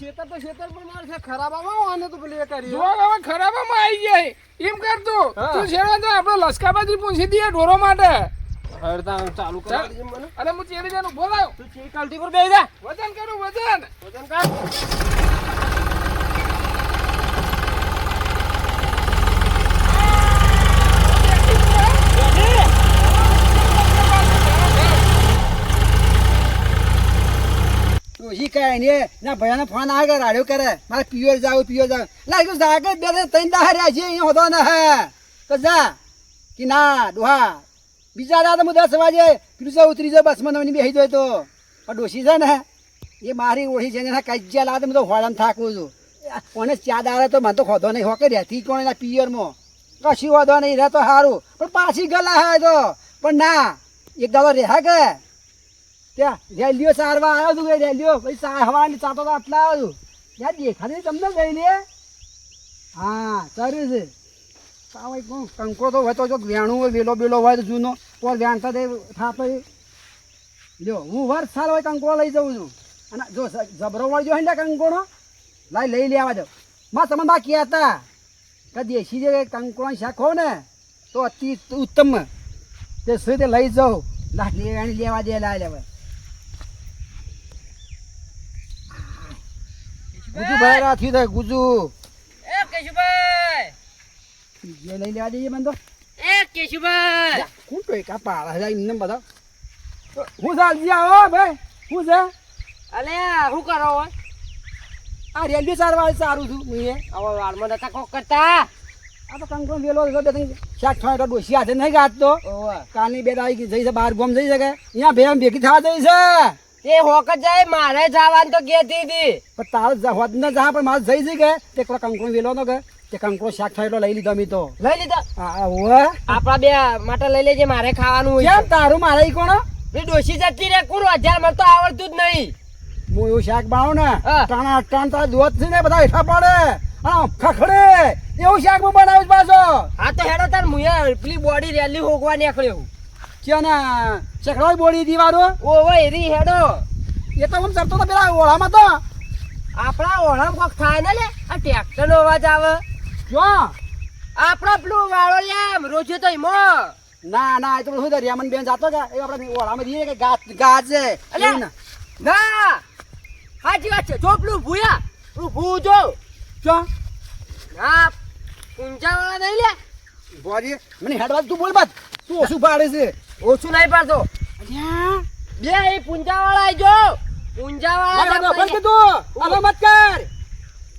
શેતર તો શેતર પણ મારે છે ખરાબામાં આને તો પેલી કરી જો હવે ખરાબામાં આવી જાય. એમ કરતો હા. તું છેડો તો આપણે લસકાબાજી પૂછી દઈએ ઢોરો માટે. હરતા ચાલુ કર કરી મને. અરે હું ચેરી જાનું બોલાવ. તું ચી કાલથી પર બેસી જા. વજન કરું વજન. વજન કર ડોશી કહે ને ના ભયાનો ફોન આવે રાડ્યો કરે? મારે પિયોર જાવ પિયોર જાવ. લાગ્યું જાગે બે ત્રણ દાહ રહ્યા છે અહીંયા હોતો ને હે. તો જા. કે ના, ડોહા. બીજા રાત હું દસ વાગે જાઉં ઉતરી જાઉં, બસમાં નવની બેસી જાય તો. પણ ડોશી છે ને, એ મારી ઓળી છે એના કજ્યા લાવે હું તો હોળામાં થાકું છું. કોને ચા દાડે તો મને તો ખોધો નહીં. હોકે રહેતી કોણ એના પિયરમાં? કશું વાંધો નહીં રહે તો સારું પણ પાછી ગલા હે તો. પણ ના, એક દાડો રહ્યા કે? ત્યાં રેલીઓ સારવા આવ્યો તું રેલીઓ? પછી હવાની ચાતો તો આટલા આવ્યો છું. ત્યાં દેખાતી તમને ગઈ લે હા, સારું છે. ભાઈ એક કંકો તો હોય તો જો, વેણું હોય, વેલો બેલો હોય તો જૂનો. તો વેણતા તે થાપે? જો, હું વર્ષ સાલ હોય કંકો લઈ જાઉં છું. અને જો જબરો વળજો હોય ને કંકોનો લાઈ લઈ લેવા દો. માં, તમે બાકી હતા? કે દેશી જે કંકોણ શાખો ને, તો અતિ ઉત્તમ. તે સુધી લઈ જાઉં? લેવા દે લેવા. ગુજુ ભાઈ થયું થાય ગુજુ. એ કેશુભાઈ. જે લઈ લેવા જઈએ મને તો એ કેશુભાઈ. કોણ કોઈ કા પાડા હજાર એમને બધા. હું ચાલજી આવો ભાઈ? હું છે? અલે શું કરો હોય આ રેલવે સારવાર સારું છું. હું એ હવે વાળમાં નતા કોક કરતા? આ તો કંકો વેલો છે બે ત્રણ શાક છ તો ડોસી આજે નહીં ગાત તો? ઓવે. કાલની બે તારીખ જઈ છે બહાર ગોમ જઈ શકે. અહીંયા ભેમ ભેગી થવા જઈ છે. તે હોક જાય મારે જવાનું તો કેતી હતી પણ તારો હોદ ન જા પણ મારે જઈ જઈ કે. તે પેલા કંકણ વેલો નો કે. તે કંકણો શાક થાય એટલો લઈ લીધો મી તો. લઈ લીધા? આ આ હોવે આપડા બે માટે લઈ લેજે મારે ખાવાનું હોય કેમ તારું મારે ઈ કોણ? બે ડોશી જતી રે કુરો હજાર મને તો આવડતું જ નહીં. હું એવું શાક બનાવું ને હા. ટાણા ટાણ તારા દોત છે ને બધા હેઠા પડે. હા ખખડે એવું શાક હું બનાવું પાછો. હા તો હેડો તાર મુયા પેલી બોડી રેલી હોગવા નીકળ્યો. ને ચકડો બોલી દીવારો? ઓવે એરી હેડો. એ તો હું ચડતો તો પેલા ઓળામાં તો. આપણા ઓળામ કોક થાય ને લે? આ ટ્રેક્ટર નો અવાજ આવે. જો આપડો પેલું વાળો રોજો તો એમાં ના ના એ તો શું બેન જાતો કે એ આપણે ઓળામાં દઈએ કે ગાજ. અલ્યા. ના. હાજી વાત છે. જો પેલું ભૂયા ભૂ જો જો ના ઊંચા વાળા નહીં લે. બોરી મને હેડવા તું બોલ બાદ. તું ઓછું પાડે છે. ઓછું નહીં પાડતો. અલ્યા. બે એ પૂંજા વાળા આવજો પૂંજા મારા વાળા બંધ કીધું આલો મત કર.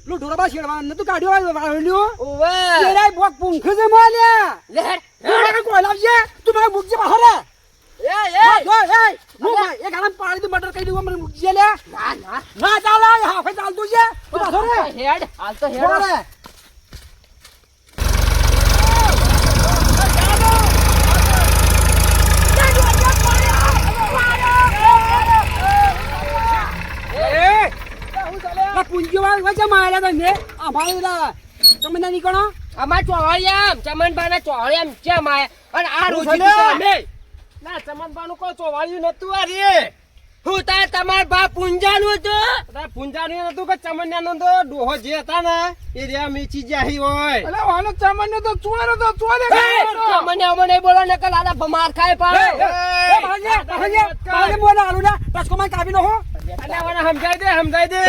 પેલું ઢોરાબા શેડવા નતું કાઢ્યો વાળ્યો ઓવે તેરાય બોક પૂંખ જે મોલ્યા લે હેડ, તું હેડ. મને કોઈ લાવજે. તું મને મૂકજે બહાર એ એ. જો એ. હું એ ગામ પાડી દે મટર કહી દઉં મને મૂકજે લે ના ના. ના ચાલ આ હાફે ચાલ તું છે તું બહાર હેડ. હાલ તો હેડ બોલો રે આ પૂંજીઓ વાળા અમારે પેલા તમે ના નીકળો અમાર ચોળિયામ ચમનભાઈ ચોળિયામ ચમ આયા અને આ હું રોજી છે ને? તમે ના ચમનભાઈ કોઈ ચોવાળ્યું નતું આ રે હું તાર તમાર બા પૂંજાનું હતું પૂંજાનું નતું કે ચમન્યાનો તો ડોહો જે હતા ને એ રહ્યા મીચી જાહી હોય અલે વાનો સામાન્ય તો ચોરો તો ચોરે ચમન્યા અમે નહીં બોલો ને કે લાલા બમાર ખાય પાડો એ આલુ ના કાપી નો હો અલ્યા દે સમજાઈ દે.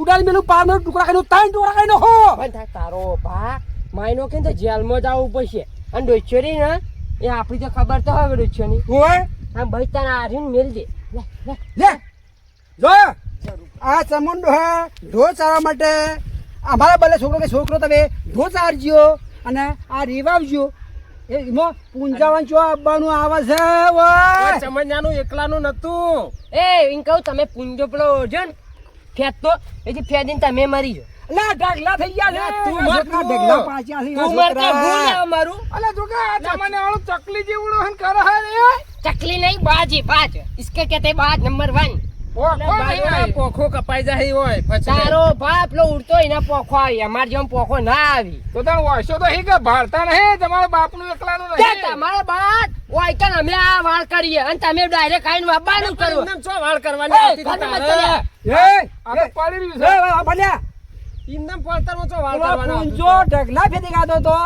ઉડાડી મેલું પાર નો ટુકડા ખાઈ તાઈ ટુકડા ખાઈ હો પણ તારો બા માયનો કે જેલમાં જવું પડશે. અને ડોચ્યોરી ને એ આપણી તો ખબર તો હવે ડોચ્યોની. હોય? આમ ભાઈ તને આર્યન મેલ દે લે જો આ ચમુંડો હે? ઢોર ચારવા માટે. અમારા બલે છોકરો કે છોકરો તમે ઢોર ચારજો અને આ રીવાવજો એમાં પૂંજાવાન ચો આવવાનું આવે છે ઓય એકલાનું નતું એ કહું તમે પૂંજો પેલો જો ફેંકતો એ તમે મરી જો લા ઢગલા થઈ ગયા તું મારું અલે જો ચકલી જેવડો હન કરે ચકલી નહીં બાજી બાજ. ઇસકે કહેતે બાજ નંબર 1 પોખો કપાઈ જાય હોય? પછી તારો બાપ લો ઉડતો એના પોખો આવી અમાર જેમ પોખો ના આવી. તો તને વાંચો તો હી કે ભારતા નહીં? તમારા બાપનું એકલાનું તે નહીં. તમારા બાપ? અમે આ વાળ કરીએ અને તમે ડાયરેક્ટ આઈને વાપવાનું કરો. ચો વાળ કરવાની તો પડી રહ્યું એ, છે ભલ્યા પડતરમાં ચો વાળ કરવાના ઢગલા ફેંદી ગાતો તો.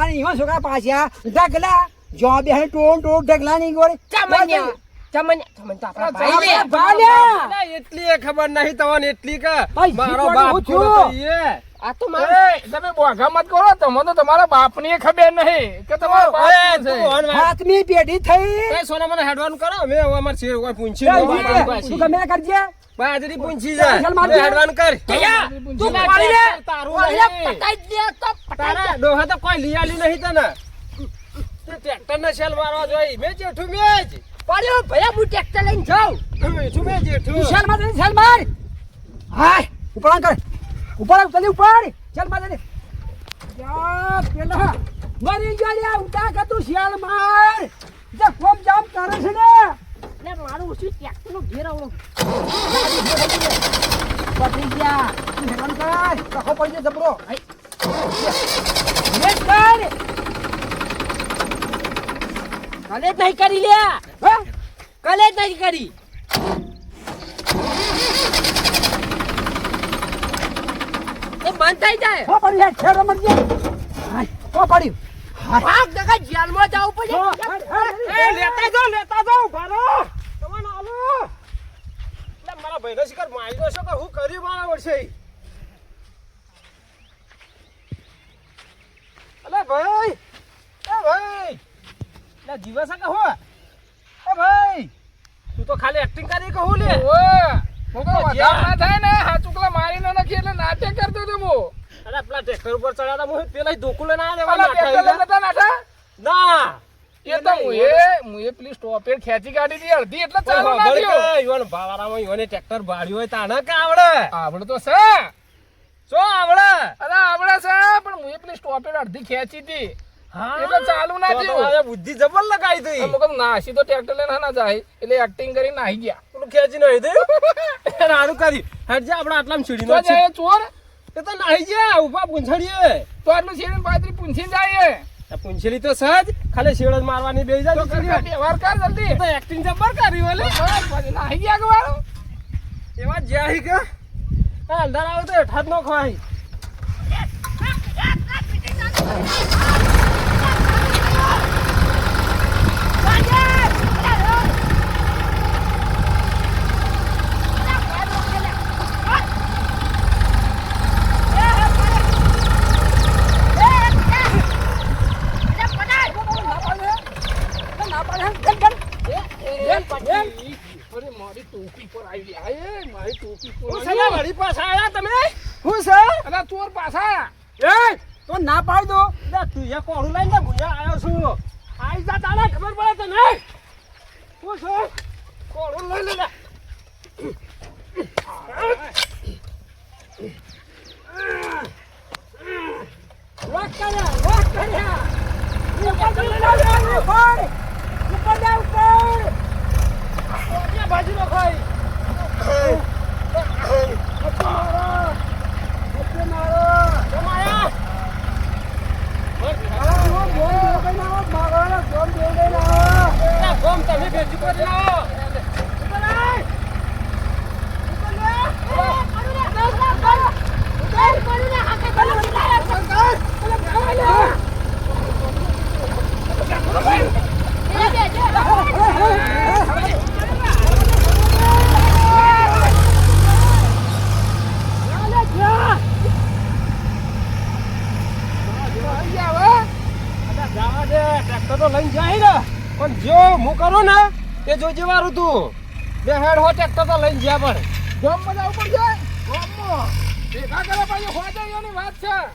અને ઈમાં છોકરા પાછ્યા ઢગલા. જો બે ટોમ ટોમ ઢગલા ની ગોળી. ચમન્યા ચમન્યા ચમન તો આપણા ભાઈ લે. અલા, એટલી ખબર નહીં તમને એટલી કે ભાઈ, મારો બાપ છું. આ તો મારું તમે બોઘા મત કરો તમે તો તમારા બાપની ખબર નહીં કે તમારા બાપ છે. હોન પેઢી થઈ. એ સોના મને હેડવાનું કરો. અમે હવે અમાર શેર હોય પૂંછી એ, નો ઈ, પાછી. તું ગમે કરજે? બાજરી પૂંછી જાય. ચાલ મારજે. લે, હેડવાનું કર. તું પાડી લે. તારું નહીં. પટાઈ દે તો તારા ડોહા તો કોઈ લઈ નહીં તને. તે ટ્રેક્ટર ને શેલ મારવા જોઈ. મેં જેઠું મેં જ. પડ્યો ભૈયા હું ટ્રેક્ટર લઈને જાઉં. જેઠું મેં જેઠું વિશાલમાં જલ્દી વિશાલ માર હાય ઉપર કર. ઉપર જલ્દી ઉપર ચાલ માર જલ્દી યા પેલા મરી ગયો લે ઉતા કે તું શિયાળ માર જે કોમ જામ કરે છે ને. લે મારું ઓછું ટ્રેક્ટરનો ઘેર આવડો? પકડી ગયા. તું હેરાન કર. કખો પડી જબરો જબરો લે કર. કલે જ નહીં કરી લે. કલે જ નહીં કરી. એ બંધ થઈ જાય. હો પડી જાય છેડો મરી જાય હો પડ્યું ભાગ દગા જેલમાં જવું પડે. એ લેતા જો લેતા જો ભારો તમને આલો. મારા ભાઈને શિકાર દો છો કે હું કરી મારા વર્ષે અલે ભાઈ લે દિવસ કે હો. એ ભાઈ તું તો ખાલી એક્ટિંગ કરી કે હું લે. ઓય, મોકલો વધારે ના થાય ને હા ચૂકલા મારી ના નાખી એટલે નાટક કરતો તો મો અરે પેલા ટ્રેક્ટર ઉપર ચડ્યા તો હું પેલા ધોકું લઈને આવ્યા લઈને નતા નાઠા? ના. એ તો પેલી ખેંચી કાઢી હતી અડધી એટલે ચાલુ ના થયો યુવાન ભાવારામાં યુવાને ટ્રેક્ટર ભાડ્યું હોય કે આવડે? આવડે તો છે. શું આવડે. અરે આવડે છે પણ મુએ પેલી સ્ટોપેડ અડધી ખેંચી હતી. એટલે ચાલુ ના તો થયું. બુદ્ધિ જબર લગાઈ હતી. કહું નાસી તો ટ્રેક્ટર લઈને ના જાય એટલે એક્ટિંગ કરીને નાહી ગયા. પેલું ખેંચી નહીં દે સારું કરી. હેડ જા આપણે આટલા છીડી નો જાય ચોર. એ તો નાહી ગયા ઊભા પૂંછડીએ. તો આટલું છીડી પાત્રી પૂંછી જાય પૂંછેલી તો સહજ ખાલી શેડ મારવાની બે તો જાય વ્યવહાર કર જલ્દી. તો એક્ટિંગ જબર કરી ઓલે બસ, નાહી ગયા કે વાળો એવા જ્યાં કે. આ અંધાર આવે તો હેઠા જ નો ખવાય મારી ટોપી પર આવી આયે મારી ટોપી પર હું સલા. વળી પાછા આયા તમે? હું છે અલા ચોર પાછા. એ તો ના પાડ દો. બે તું એ કોળું લઈને ભૂયા આવ્યો છું. આઈ જા તારા ખબર પડે તને? હું છે? કોળું લઈ લે લે. રોક કર્યા રોક કર્યા. ઉપર ઉપર ઉપર જા ઉપર ઓડિયા ભાજી નો ખાઈ વચ્ચે મારો વચ્ચે મારો જમાયા આ હું બોલ દેવ કઈ ના આવો મારો ને બોલ દેવ કઈ ના આવો એ ગોમ તમે ભેજી કરી લાવો ઉપર આય આવી ગયા હવે અલા જવા દે ટ્રેક્ટર તો લઈને જાય ને પણ જો હું કરું ને, એ જોજે જેવારું તું. બે હેડ હો ટ્રેક્ટર તો લઈને જ્યાં પણ. ગોમ બધા ઉપર જાય. ગોમમાં. ભેગા કરે પાછી હોજાઈઓની વાત છે.